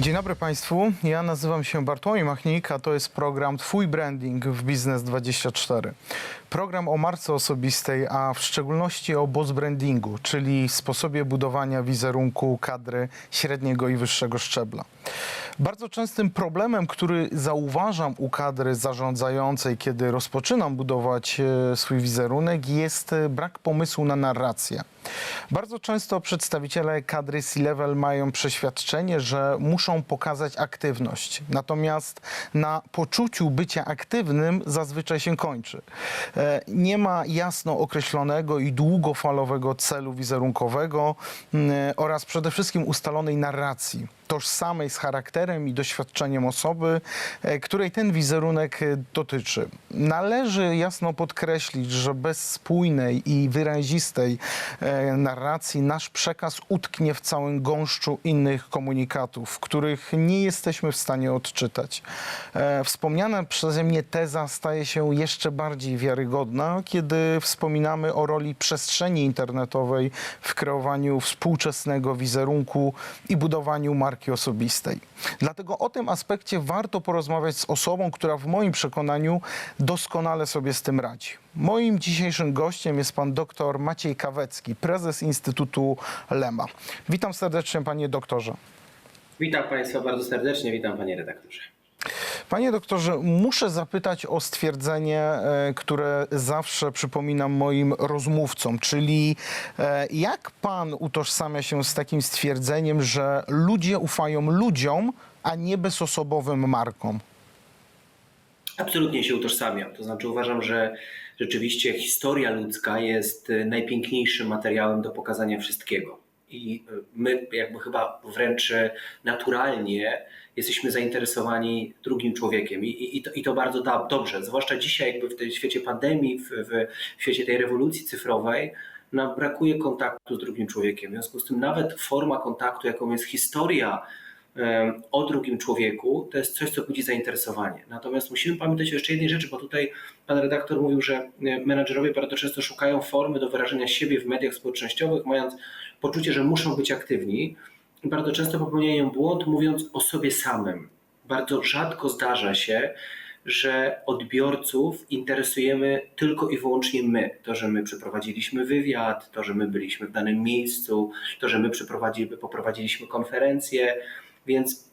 Dzień dobry Państwu. Ja nazywam się Bartłomiej Machnik, a to jest program Twój Branding w Biznes24. Program o marce osobistej, a w szczególności o boss brandingu, czyli sposobie budowania wizerunku kadry średniego i wyższego szczebla. Bardzo częstym problemem, który zauważam u kadry zarządzającej, kiedy rozpoczynam budować e, swój wizerunek, jest e, brak pomysłu na narrację. Bardzo często przedstawiciele kadry C-level mają przeświadczenie, że muszą pokazać aktywność. Natomiast na poczuciu bycia aktywnym zazwyczaj się kończy. E, Nie ma jasno określonego i długofalowego celu wizerunkowego mm, oraz przede wszystkim ustalonej narracji tożsamej z charakterem i doświadczeniem osoby, e, której ten wizerunek e, dotyczy. Należy jasno podkreślić, że bez spójnej i wyrazistej e, narracji nasz przekaz utknie w całym gąszczu innych komunikatów, których nie jesteśmy w stanie odczytać. Wspomniana przeze mnie teza staje się jeszcze bardziej wiarygodna, kiedy wspominamy o roli przestrzeni internetowej w kreowaniu współczesnego wizerunku i budowaniu marki osobistej. Dlatego o tym aspekcie warto porozmawiać z osobą, która w moim przekonaniu doskonale sobie z tym radzi. Moim dzisiejszym gościem jest pan dr Maciej Kawecki, prezes Instytutu Lema. Witam serdecznie panie doktorze. Witam Państwa bardzo serdecznie, witam Panie redaktorze. Panie doktorze, muszę zapytać o stwierdzenie, e, które zawsze przypominam moim rozmówcom, czyli e, jak pan utożsamia się z takim stwierdzeniem, że ludzie ufają ludziom, a nie bezosobowym markom? Absolutnie się utożsamiam. To znaczy uważam, że rzeczywiście historia ludzka jest y, najpiękniejszym materiałem do pokazania wszystkiego. I my jakby chyba wręcz naturalnie jesteśmy zainteresowani drugim człowiekiem i, i, to, i to bardzo da, dobrze, zwłaszcza dzisiaj jakby w tym świecie pandemii, w, w świecie tej rewolucji cyfrowej, nam brakuje kontaktu z drugim człowiekiem. W związku z tym nawet forma kontaktu, jaką jest historia o drugim człowieku, to jest coś, co budzi zainteresowanie. Natomiast musimy pamiętać o jeszcze jednej rzeczy, bo tutaj pan redaktor mówił, że e, menadżerowie bardzo często szukają formy do wyrażenia siebie w mediach społecznościowych, mając poczucie, że muszą być aktywni. Bardzo często popełniają błąd, mówiąc o sobie samym. Bardzo rzadko zdarza się, że odbiorców interesujemy tylko i wyłącznie my. To, że my przeprowadziliśmy wywiad, to, że my byliśmy w danym miejscu, to, że my poprowadziliśmy konferencję, więc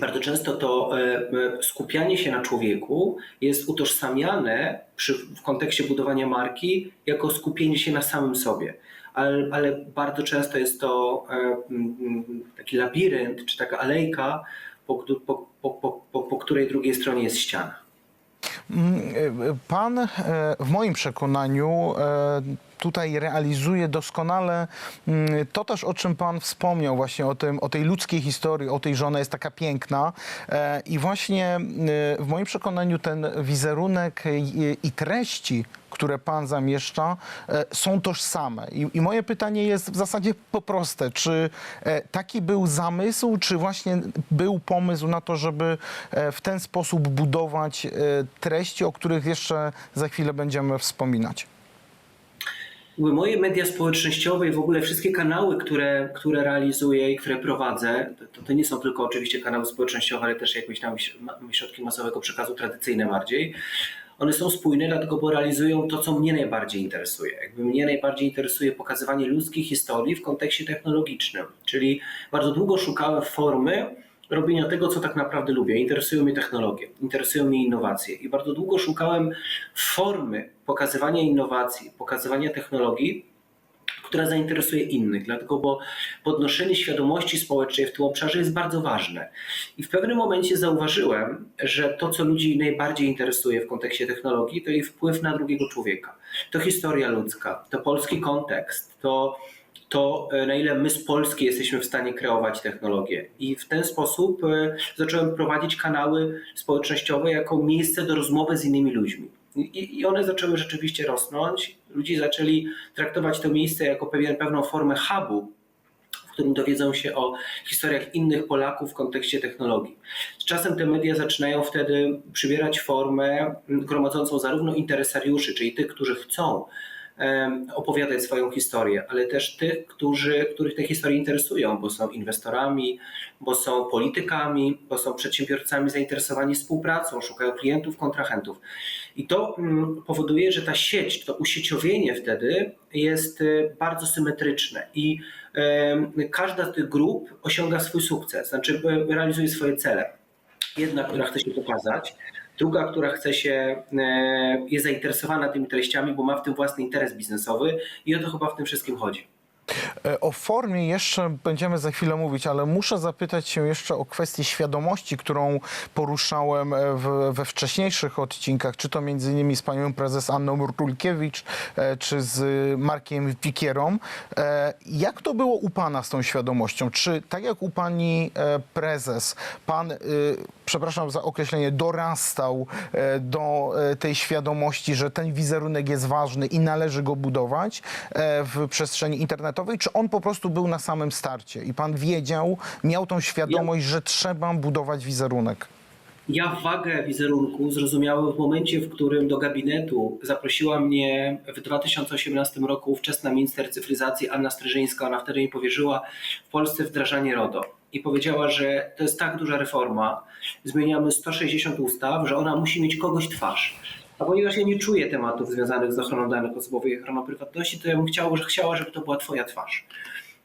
bardzo często to e, e, skupianie się na człowieku jest utożsamiane przy, w kontekście budowania marki jako skupienie się na samym sobie. Ale, ale bardzo często jest to e, taki labirynt czy taka alejka, po, po, po, po, której drugiej stronie jest ściana. Mm, e, Pan e, w moim przekonaniu tutaj realizuje doskonale mm, to też, o czym Pan wspomniał, właśnie o, tym, o tej ludzkiej historii, o tej, że ona jest taka piękna. I właśnie w moim przekonaniu ten wizerunek i treści, które Pan zamieszcza, e, są tożsame. I, I moje pytanie jest w zasadzie proste. Czy e, taki był zamysł, czy właśnie był pomysł na to, żeby e, w ten sposób budować treści, o których jeszcze za chwilę będziemy wspominać? Moje media społecznościowe i w ogóle wszystkie kanały, które, które realizuję i które prowadzę, to, to nie są tylko oczywiście kanały społecznościowe, ale też jakieś tam środki masowego przekazu tradycyjne bardziej. One są spójne, dlatego bo realizują to, co mnie najbardziej interesuje. Jakby mnie najbardziej interesuje pokazywanie ludzkiej historii w kontekście technologicznym, czyli bardzo długo szukałem formy, robienia tego, co tak naprawdę lubię. Interesują mnie technologie, interesują mnie innowacje i bardzo długo szukałem formy pokazywania innowacji, pokazywania technologii, która zainteresuje innych, dlatego bo podnoszenie świadomości społecznej w tym obszarze jest bardzo ważne. I w pewnym momencie zauważyłem, że to, co ludzi najbardziej interesuje w kontekście technologii, to jej wpływ na drugiego człowieka. To historia ludzka, to polski kontekst, to to e, na ile my z Polski jesteśmy w stanie kreować technologię. I w ten sposób e, zacząłem prowadzić kanały społecznościowe jako miejsce do rozmowy z innymi ludźmi. I, i one zaczęły rzeczywiście rosnąć. Ludzie zaczęli traktować to miejsce jako pewien, pewną formę hubu, w którym dowiedzą się o historiach innych Polaków w kontekście technologii. Z czasem te media zaczynają wtedy przybierać formę gromadzącą zarówno interesariuszy, czyli tych, którzy chcą opowiadać swoją historię, ale też tych, którzy, których te historie interesują, bo są inwestorami, bo są politykami, bo są przedsiębiorcami zainteresowani współpracą, szukają klientów, kontrahentów. I to mm, powoduje, że ta sieć, to usieciowienie wtedy jest y, bardzo symetryczne i każda z tych grup osiąga swój sukces, znaczy y, realizuje swoje cele. Jedna, która chce się pokazać, druga, która chce się, e, jest zainteresowana tymi treściami, bo ma w tym własny interes biznesowy i o to chyba w tym wszystkim chodzi. E, O formie jeszcze będziemy za chwilę mówić, ale muszę zapytać się jeszcze o kwestię świadomości, którą poruszałem e, w, we wcześniejszych odcinkach, czy to między innymi z panią prezes Anną Murtulkiewicz, e, czy z Markiem Pikierą. Jak to było u pana z tą świadomością? Czy tak jak u pani prezes, pan, przepraszam za określenie, dorastał do tej świadomości, że ten wizerunek jest ważny i należy go budować w przestrzeni internetowej, czy on po prostu był na samym starcie i pan wiedział, miał tą świadomość, że trzeba budować wizerunek? Ja wagę wizerunku zrozumiałem w momencie, w którym do gabinetu zaprosiła mnie w 2018 roku ówczesna minister cyfryzacji Anna Stryżyńska. Ona wtedy mi powierzyła w Polsce wdrażanie RODO i powiedziała, że to jest tak duża reforma, zmieniamy 160 ustaw, że ona musi mieć kogoś twarz. A ponieważ ja nie czuję tematów związanych z ochroną danych osobowych i ochroną prywatności, to ja bym chciał, że chciała, żeby to była Twoja twarz.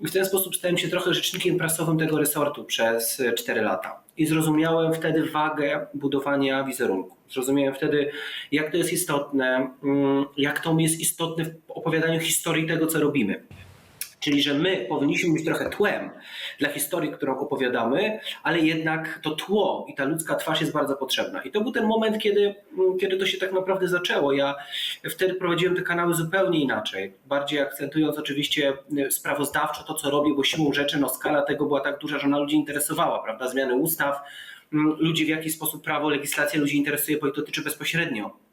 I w ten sposób stałem się trochę rzecznikiem prasowym tego resortu przez 4 lata. I zrozumiałem wtedy wagę budowania wizerunku. Zrozumiałem wtedy, jak to jest istotne, mm, jak to jest istotne w opowiadaniu historii tego, co robimy. Czyli, że my powinniśmy być trochę tłem dla historii, którą opowiadamy, ale jednak to tło i ta ludzka twarz jest bardzo potrzebna. I to był ten moment, kiedy, mm, kiedy to się tak naprawdę zaczęło. Ja wtedy prowadziłem te kanały zupełnie inaczej, bardziej akcentując oczywiście y, sprawozdawczo to, co robię, bo siłą rzeczy no, skala tego była tak duża, że ona ludzi interesowała, prawda? Zmiany ustaw, mm, ludzi w jaki sposób prawo, legislacja ludzi interesuje, bo ich dotyczy bezpośrednio.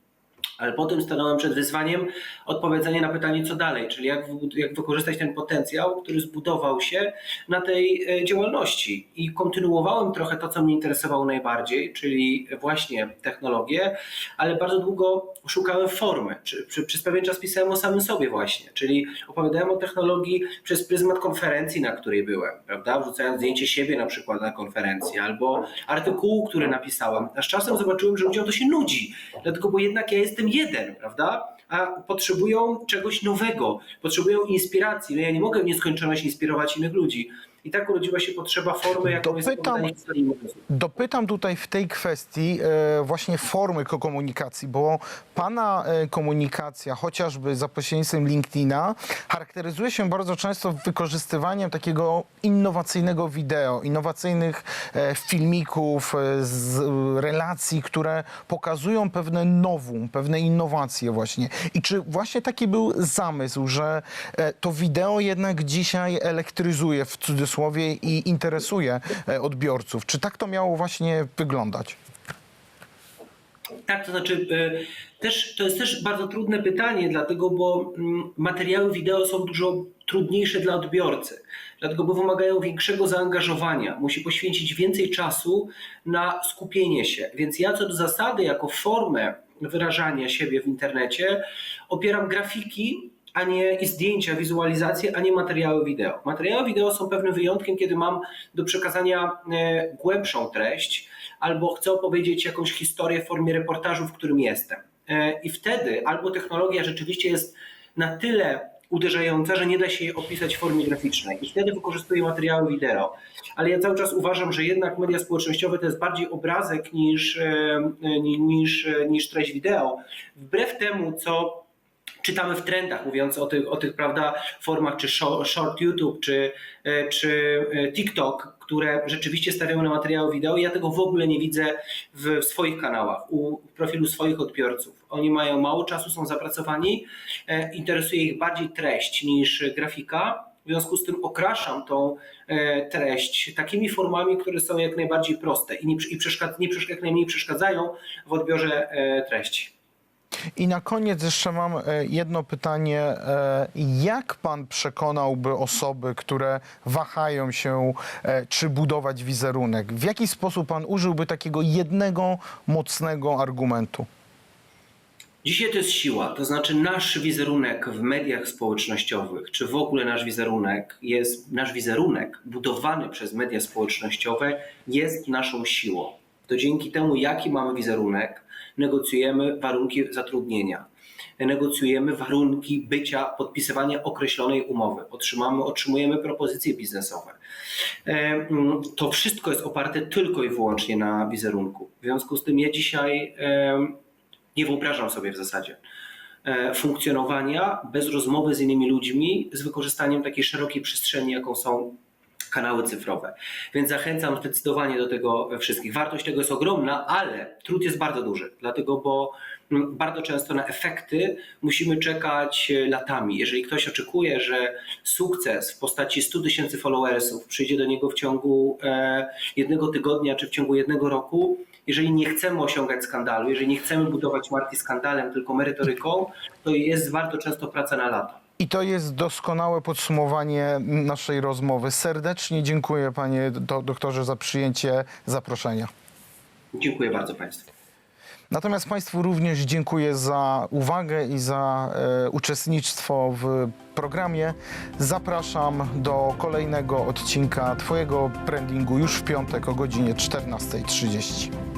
Ale potem stanąłem przed wyzwaniem odpowiedzenia na pytanie, co dalej, czyli jak, jak wykorzystać ten potencjał, który zbudował się na tej e, działalności. I kontynuowałem trochę to, co mnie interesowało najbardziej, czyli właśnie technologię, ale bardzo długo szukałem formy. Czy, przez pewien czas pisałem o samym sobie właśnie, czyli opowiadałem o technologii przez pryzmat konferencji, na której byłem, prawda? Wrzucając zdjęcie siebie na przykład na konferencji, albo artykułu, który napisałem. A z czasem zobaczyłem, że ludziom to się nudzi, dlatego, bo jednak ja jestem jeden, prawda? A potrzebują czegoś nowego, potrzebują inspiracji. No ja nie mogę w nieskończoność inspirować innych ludzi. I tak urodziła się potrzeba formy, jaką jest Dopytam- osób. Dopytam tutaj w tej kwestii e, właśnie formy ko- komunikacji, bo Pana e, komunikacja, chociażby za pośrednictwem LinkedIna, charakteryzuje się bardzo często wykorzystywaniem takiego innowacyjnego wideo, innowacyjnych e, filmików, z relacji, które pokazują pewne nowum, pewne innowacje właśnie. I czy właśnie taki był zamysł, że to wideo jednak dzisiaj elektryzuje w cudzysłowie i interesuje e, odbiorców? Czy tak to miało właśnie wyglądać? Tak, to znaczy y, też, to jest też bardzo trudne pytanie, dlatego bo mm, materiały wideo są dużo trudniejsze dla odbiorcy, dlatego bo wymagają większego zaangażowania, musi poświęcić więcej czasu na skupienie się. Więc ja co do zasady, jako formę wyrażania siebie w internecie, opieram grafiki, a nie i zdjęcia, wizualizacje, a nie materiały wideo. Materiały wideo są pewnym wyjątkiem, kiedy mam do przekazania e, głębszą treść albo chcę opowiedzieć jakąś historię w formie reportażu, w którym jestem. E, I wtedy albo technologia rzeczywiście jest na tyle uderzająca, że nie da się jej opisać w formie graficznej. I wtedy wykorzystuję materiały wideo. Ale ja cały czas uważam, że jednak media społecznościowe to jest bardziej obrazek niż, e, ni- niż, niż treść wideo. Wbrew temu, co czytamy w trendach, mówiąc o tych, o tych prawda, formach, czy sho- short YouTube, czy, e, czy e, TikTok, które rzeczywiście stawiają na materiały wideo. Ja tego w ogóle nie widzę w swoich kanałach, u profilu swoich odbiorców. Oni mają mało czasu, są zapracowani, e, interesuje ich bardziej treść niż grafika. W związku z tym okraszam tą treść takimi formami, które są jak najbardziej proste i, nie, i przeszkad, nie jak najmniej przeszkadzają w odbiorze treści. I na koniec jeszcze mam e, jedno pytanie. E, Jak pan przekonałby osoby, które wahają się, e, czy budować wizerunek? W jaki sposób pan użyłby takiego jednego mocnego argumentu? Dzisiaj to jest siła, to znaczy nasz wizerunek w mediach społecznościowych, czy w ogóle nasz wizerunek jest, nasz wizerunek budowany przez media społecznościowe jest naszą siłą. To dzięki temu, jaki mamy wizerunek, negocjujemy warunki zatrudnienia, negocjujemy warunki bycia, podpisywania określonej umowy, otrzymamy, otrzymujemy propozycje biznesowe. E, mm, To wszystko jest oparte tylko i wyłącznie na wizerunku. W związku z tym ja dzisiaj em, nie wyobrażam sobie w zasadzie e, funkcjonowania bez rozmowy z innymi ludźmi, z wykorzystaniem takiej szerokiej przestrzeni, jaką są kanały cyfrowe. Więc zachęcam zdecydowanie do tego wszystkich. Wartość tego jest ogromna, ale trud jest bardzo duży, dlatego bo mm, bardzo często na efekty musimy czekać e, latami. Jeżeli ktoś oczekuje, że sukces w postaci 100 tysięcy followersów przyjdzie do niego w ciągu e, jednego tygodnia czy w ciągu jednego roku, jeżeli nie chcemy osiągać skandalu, jeżeli nie chcemy budować marki skandalem, tylko merytoryką, to jest warto często praca na lata. I to jest doskonałe podsumowanie naszej rozmowy. Serdecznie dziękuję panie do, doktorze za przyjęcie zaproszenia. Dziękuję bardzo Państwu. Natomiast Państwu również dziękuję za uwagę i za e, uczestnictwo w programie. Zapraszam do kolejnego odcinka Twojego brandingu już w piątek o godzinie 14.30.